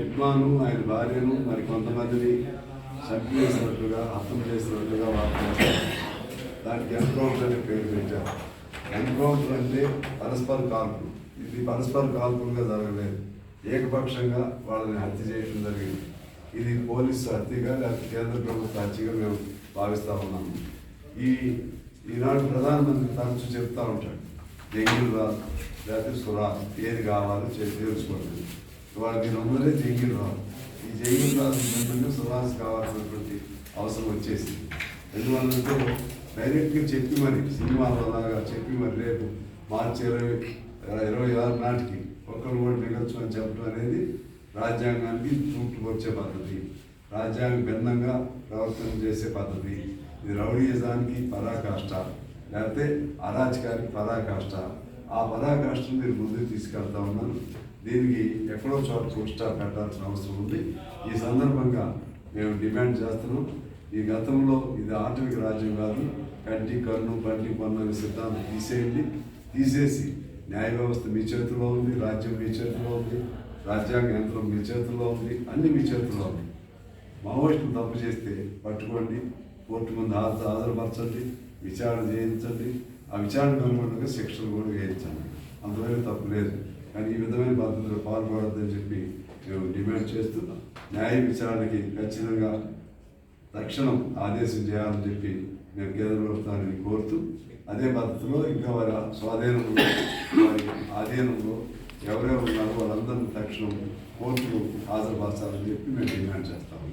రెడ్మాను ఆయన భార్యను మరి కొంతమందిని చంపి చేసినట్లుగా హత్య చేసినట్లుగా వార్త దానికి ఎన్కౌంటర్ అనే పేరు పెట్టారు. ఎన్కౌంటర్ అంటే పరస్పర కాల్పులు ఇది పరస్పర కాల్పులుగా జరగలేదు. ఏకపక్షంగా వాళ్ళని హత్య చేయడం జరిగింది. ఇది పోలీసు హత్యగా లేకపోతే కేంద్ర ప్రభుత్వ హత్యగా మేము భావిస్తూ ఉన్నాము ఈ ఈనాడు ప్రధానమంత్రి తరచు చెప్తా ఉంటాడు డెంగ్యూ రా లేకపోతే సురా ఏది కావాలో చేసి తెలుసుకోండి. ఇవాళ మీరు జైలు రావు ఈ జైలు రాదు సుభాష్ కావాల్సినటువంటి అవసరం వచ్చేసింది. ఎందువల్లంటే డైరెక్ట్గా చెప్పి మరి సినిమాలలాగా చెప్పి మరి రేపు మార్చి ఇరవై ఇరవై ఆరు నాటికి ఒక్కరు కూడా మిగల్చు అని చెప్పడం అనేది రాజ్యాంగానికి చూపుకొచ్చే వచ్చే పద్ధతి. రాజ్యాంగ భిన్నంగా ప్రవర్తన చేసే పద్ధతి. ఇది రౌడీయజానికి పరాకాష్ట లేకపోతే అరాచకానికి పరాకాష్ట. ఆ పరాకాష్టను మీరు ముందుకు తీసుకెళ్తా ఉన్నాను. దీనికి ఎక్కడో చోట ఫుల్ స్టాప్ పెట్టాల్సిన అవసరం ఉంది. ఈ సందర్భంగా మేము డిమాండ్ చేస్తున్నాం. ఈ గతంలో ఇది ఆటవిక రాజ్యం కాదు. కంటి కన్ను బండి పన్ను సిద్ధాంతం తీసేయండి. తీసేసి న్యాయ వ్యవస్థ మీ చేతిలో ఉంది రాజ్యం మీ చేతిలో ఉంది రాజ్యాంగ యంత్రం మీ చేతిలో ఉంది అన్ని మీ చేతిలో ఉంది. మావోయిస్టులు తప్పు చేస్తే పట్టుకోండి. కోర్టు ముందు హాజరు హాజరుపరచండి విచారణ చేయించండి. ఆ విచారణ కనుగొనగా శిక్షలు కూడా వేయించాను అంతవరకు తప్పు లేదు. కానీ ఈ విధమైన పద్ధతిలో పాల్పడద్దని చెప్పి మేము డిమాండ్ చేస్తున్నాం. న్యాయ విచారణకి ఖచ్చితంగా తక్షణం ఆదేశం చేయాలని చెప్పి మేము కేంద్ర ప్రభుత్వాన్ని కోరుతూ అదే పద్ధతిలో ఇంకా వారి స్వాధీనంలో వారి ఆధీనంలో ఎవరెవరు ఉన్నారో వాళ్ళందరినీ తక్షణం కోర్టుకు హాజరుపరచాలని చెప్పి మేము డిమాండ్ చేస్తాము.